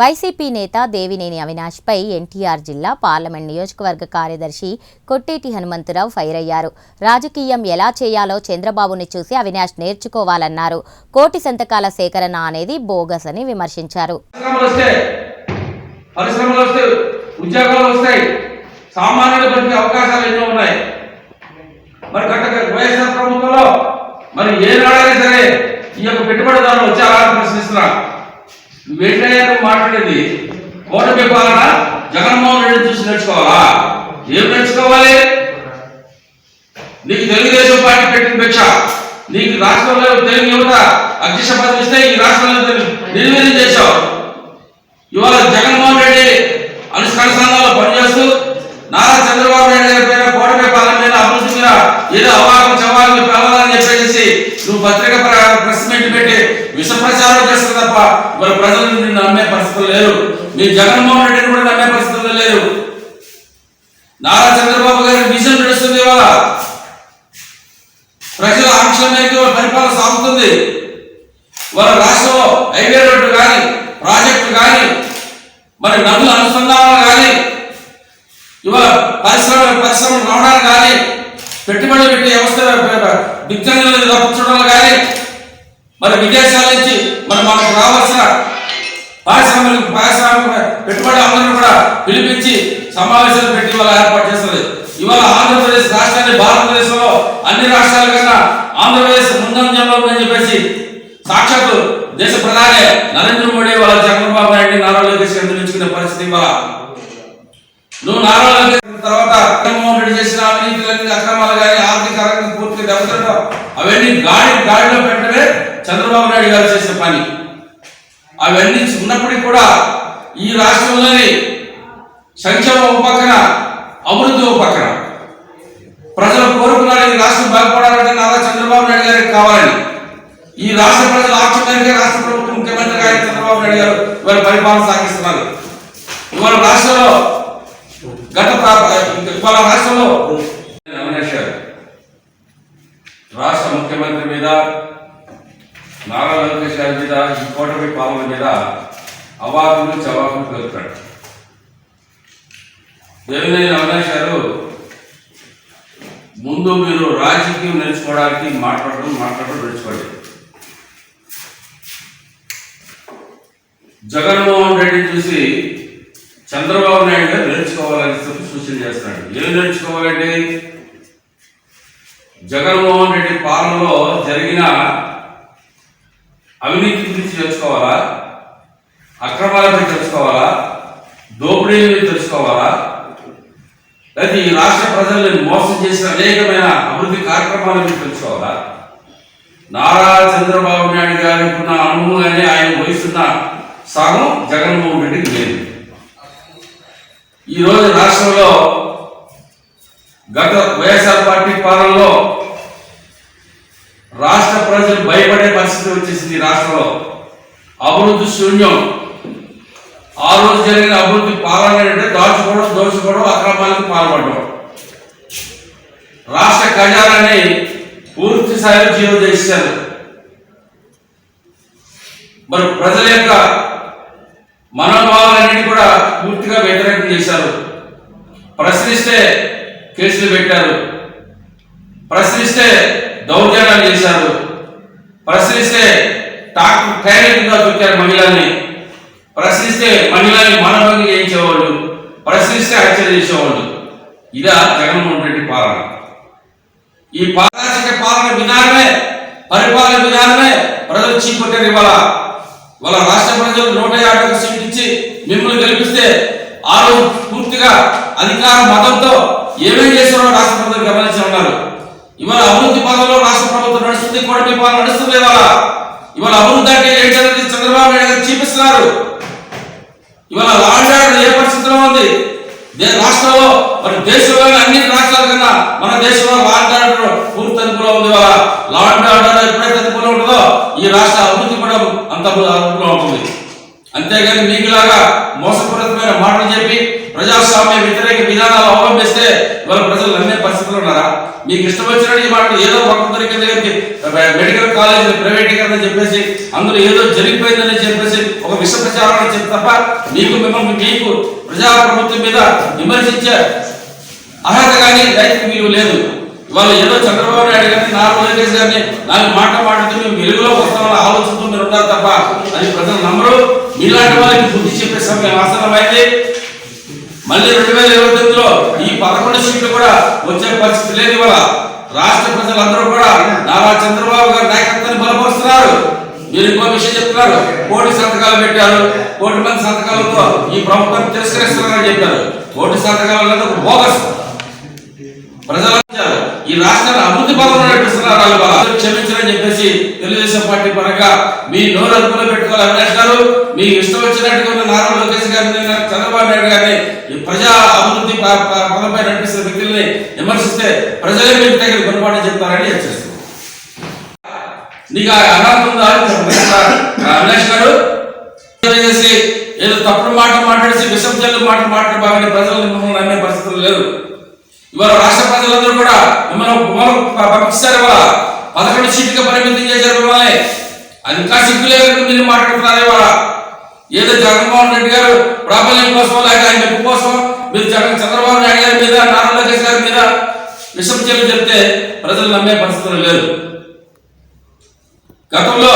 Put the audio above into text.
YCP నేత దేవినేని అవినాష్పై ఎన్టీఆర్ జిల్లా parliament నియోజకవర్గ కార్యదర్శి కొట్టేటి హనుమంతరావు ఫైర్ అయ్యారు. రాజకీయం ఎలా చేయాలో చంద్రబాబుని చూసి అవినాష్ నేర్చుకోవాలన్నారు. కోటి సంతకాల సేకరణ అనేది బోగస్ అని విమర్శించారు. మరి సరే ఈ యొక్క పెట్టుబడిదారులు వచ్చారా ప్రశ్నిస్తున్నారు ప్రశ్నిస్తున్నా మాట్లాడేది. ఓటమి పాలన జగన్మోహన్ రెడ్డి చూసి నేర్చుకోవాలా? ఏం నేర్చుకోవాలి? నీకు తెలుగుదేశం పార్టీ పెట్టిన భిక్ష. నీకు రాష్ట్రంలో తెలుగు యువత అధ్యక్ష పదవి ఇస్తే ఈ రాష్ట్రంలో తెలుగు నిర్వీర్యం చేశావు. ఇవాళ జగన్మోహన్ రెడ్డి అనుష్కరణ సంఘాల్లో పనిచేస్తూ నారా చంద్రబాబు నాయుడు గారి పైన కోటమి పాలన మీద అభివృద్ధి మీద ఏదో అవాకం చవాకం పిలవాలని చెప్పేసి నువ్వు పత్రిక ప్ర- ప్రెస్ మీట్ పెట్టి విష ప్రచారం చేస్తుంది తప్ప ఇవాళ ప్రజలు నిన్ను నమ్మే పరిస్థితులు మీ జగన్మోహన్ రెడ్డిని కూడా నమ్మే పరిస్థితులు లేరు నారా చంద్రబాబు గారి విజన్ నడుస్తుంది ఇవాళ. ప్రజల ఆంక్షల మేరకు పరిపాలన సాగుతుంది. వాళ్ళ రాష్ట్రంలో హైవే రోడ్డు కానీ ప్రాజెక్టులు కానీ మరి నదుల అనుసంధానాలు కానీ ఇవాళ పరిశ్రమ పరిశ్రమలు రావడానికి కానీ పెట్టుబడులు పెట్టి వ్యవస్థ దిగ్గజాలను కానీ మరి విదేశాల నుంచి మరి మనకు రావాల్సిన పారిశ్రామిక పారిశ్రామిక పెట్టుబడి కూడా పిలిపించి సమావేశాలు పెట్టి ఇవాళ ఏర్పాటు చేస్తుంది ఇవాళ ఆంధ్రప్రదేశ్ రాష్ట్రాన్ని భారతదేశంలో అన్ని రాష్ట్రాల కన్నా ఆంధ్రప్రదేశ్ ముందంజంలో ఉందని చెప్పేసి సాక్షాత్తు దేశ ప్రధాని నరేంద్ర మోడీ వాళ్ళ చంద్రబాబు నాయుడు నారా లోకేష్ గారిని నిలుచుకునే పరిస్థితి ఇవాళ. నువ్వు నారా లోకేష్ తర్వాత జగన్మోహన్ రెడ్డి చేసిన అవినీతులన్నీ అక్రమాలు కానీ ఆర్థిక రంగం పూర్తిగా దెబ్బతింటాం అవన్నీ గాడి గాడిలో పెట్టడమే చంద్రబాబు నాయుడు గారు చేసిన పని. అవన్నీ ఉన్నప్పటికీ కూడా ఈ రాష్ట్రంలోని సంక్షేమం పక్కన అభివృద్ధి పక్కన ప్రజలు కోరుకున్నారు ఈ రాష్ట్రం బాగుపడాలంటే నారా చంద్రబాబు నాయుడు గారికి కావాలని ఈ రాష్ట్ర ప్రజల ఆక్ష రాష్ట్ర ప్రభుత్వం ముఖ్యమంత్రి గారి చంద్రబాబు నాయుడు గారు వారి పరిపాలన సాగిస్తున్నారు. ఇవాళ రాష్ట్రంలో గత ఇవాళ రాష్ట్రంలో అవినాష్ గారు రాష్ట్ర ముఖ్యమంత్రి మీద నారా లోకేష్ గారి మీద ఈ కూటమి పాలన మీద అవాకులు చవాకులు పెరుగుతాడు దేవినేని అవినాష్ గారు ముందు మీరు రాజకీయం నేర్చుకోవడానికి మాట్లాడడం మాట్లాడడం నేర్చుకోండి. జగన్మోహన్ రెడ్డిని చూసి చంద్రబాబు నాయుడు గారు నేర్చుకోవాలని చెప్పి సూచన చేస్తున్నాడు. ఏం నేర్చుకోవాలంటే జగన్మోహన్ రెడ్డి పాలనలో జరిగిన అవినీతి గురించి తెలుసుకోవాలా? అక్రమాలపై తెలుసుకోవాలా? దోపిడీ గురించి తెలుసుకోవాలా? లేదా ఈ రాష్ట్ర ప్రజల్ని మోసం చేసిన అనేకమైన అభివృద్ధి కార్యక్రమాల గురించి తెలుసుకోవాలా? నారా చంద్రబాబు నాయుడు గారికి ఉన్న అనుభవంగానే ఆయన వహిస్తున్న సగం జగన్మోహన్ రెడ్డికి లేదు. ఈరోజు రాష్ట్రంలో గత వైఎస్ఆర్ పార్టీ పాలనలో రాష్ట్ర ప్రజలు భయపడే పరిస్థితి వచ్చేసింది రాష్ట్రంలో. అభివృద్ధి శూన్యం. ఆ రోజు జరిగిన అభివృద్ధి పాలన దాచుకోవడం దోచుకోవడం అక్రమాలకు పాల్పడడం. రాష్ట్ర ఖజానాన్ని పూర్తి స్థాయిలో జీరో చేశారు. మరి ప్రజల యొక్క మనోభావాలన్నిటి కూడా పూర్తిగా వ్యతిరేకం చేశారు. ప్రశ్నిస్తే కేసులు పెట్టారు. ప్రశ్నిస్తే దౌర్జన్యాలు చేశారు. ప్రశ్నిస్తే టాక్టర్ ట్రైనింగ్గా దొరికారు మహిళల్ని. ప్రశ్నిస్తే మహిళల్ని మనభంగి చేయించేవాళ్ళు. ప్రశ్నిస్తే హత్య చేసేవాళ్ళు. ఇదా జగన్మోహన్ రెడ్డి పాలన. ఈ పారదర్శక పాలన విధానమే పరిపాలన విధానమే ప్రజలు చీకొట్టారు ఇవాళ వాళ్ళ రాష్ట్ర ప్రజలు నూట యాభై ఒక సీట్ ఇచ్చి మిమ్మల్ని గెలిపిస్తే ఆరు పూర్తిగా అధికార మతంతో ఏమేం చేస్తారో రాష్ట్ర ప్రజలు గమనించి ఉన్నారు ఇవాళ అభివృద్ధి పదంలో కూడా మీ పాలన నడుస్తుంది ఇవాళ ఇవాళ అభివృద్ధి అంటే ఏంటనేది చంద్రబాబు నాయుడు గారు చూపిస్తున్నారు. ఇవాళ లాండ్ ఏ పరిస్థితిలో ఉంది? రాష్ట్రంలో మరి దేశంలో అన్ని రాష్ట్రాల కన్నా మన దేశంలో లాండ్ ఆర్డర్ పూర్తి అదుపులో ఉంది ఇవాళ. లాండ్ ఆర్డర్ ఎప్పుడైతే అనుకూలం ఉంటుందో ఈ రాష్ట్ర అభివృద్ధి కూడా అంత అనుకూలం ఉంటుంది అంతేగాని మీకులాగా మోసపూరితమైన మాటలు చెప్పి ప్రజాస్వామ్య వ్యతిరేక విధానాలు అవలంబిస్తే ఇవాళ ప్రజలు నమ్మే పరిస్థితులు ఉన్నారా? మీకు ఇష్టం వచ్చినట్టు ఈ మాట ఏదో ఒక దొరికింది మెడికల్ కాలేజ్ ప్రైవేటీకరణ చెప్పేసి అందులో ఏదో జరిగిపోయిందని చెప్పేసి ఒక విష ప్రచారం చెప్పి తప్ప మీకు మిమ్మల్ని మీకు ప్రజాప్రభుత్వం మీద విమర్శించే అర్హత కానీ నైతిక విలువ లేదు. ఇవాళ ఏదో చంద్రబాబు నాయుడు గారిని నాలుగు లోకేష్ గారిని నాలుగు మాట మాట్లాడుతూ మేము వెలుగులో వస్తామని ఆలోచిస్తూ మీరు ఉన్నారు తప్ప అది ప్రజలు నమ్మరు. మీలాంటి వాళ్ళకి బుద్ధి చెప్పే సమయం ఆసనమైంది మళ్ళీ రెండు వేల ఇరవై తొమ్మిదిలో ఈ పదకొండు సీట్లు కూడా వచ్చే పరిస్థితి లేదు ఇవాళ. రాష్ట్ర ప్రజలందరూ కూడా నారా చంద్రబాబు గారి నాయకత్వాన్ని బలపరుస్తున్నారు. మీరు ఇంకో విషయం చెప్తున్నారు. కోటి సంతకాలు పెట్టారు. కోటి మంది సంతకాలతో ఈ ప్రభుత్వం తిరస్కరిస్తున్నారని చెప్పారు. కోటి సంతకాలు అనేది ఒక బోగస్. ప్రజలు ఈ రాష్ట్రాన్ని అభివృద్ధి పదంలో నడిపిస్తున్నారు వాళ్ళు వాళ్ళు. క్షమించరని చెప్పేసి తెలుగుదేశం పార్టీ పరంగా మీ నోరు అదుపులో పెట్టుకోవాలి అవినాష్ గారు. మీకు ఇష్టం వచ్చినట్టుగా ఉన్న నారా లోకేష్ గారిని చంద్రబాబు నాయుడు గారిని ప్రజా అభివృద్ధి పదంపై నడిపిస్తున్న వ్యక్తుల్ని విమర్శిస్తే ప్రజలే మీకు తగిన గుణపాఠం చెప్తారని హెచ్చరిస్తున్నారు నీకు అర్హత ఉందా అని గారు చేసి ఏదో తప్పుడు మాట మాట్లాడేసి విషం చెల్లు మాట మాట్లాడబాగని ప్రజలు మిమ్మల్ని నమ్మే పరిస్థితులు లేదు ఇవాళ రాష్ట్ర ప్రజలందరూ కూడా మిమ్మల్ని పంపిస్తారు ఇవాళ. పదకొండు సీట్లుగా పరిమితం చేశారు మిమ్మల్ని. అది ఇంకా సిగ్గులే మీరు మాట్లాడుతున్నారు ఇవాళ. ఏదో జగన్మోహన్ రెడ్డి గారు ప్రాబల్యం కోసం లేక ఆయన మెప్పు కోసం మీరు జగన్ చంద్రబాబు నాయుడు గారి మీద నారా లోకేష్ గారి మీద విషం చెల్లు చెప్తే ప్రజలు నమ్మే పరిస్థితులు లేదు గతంలో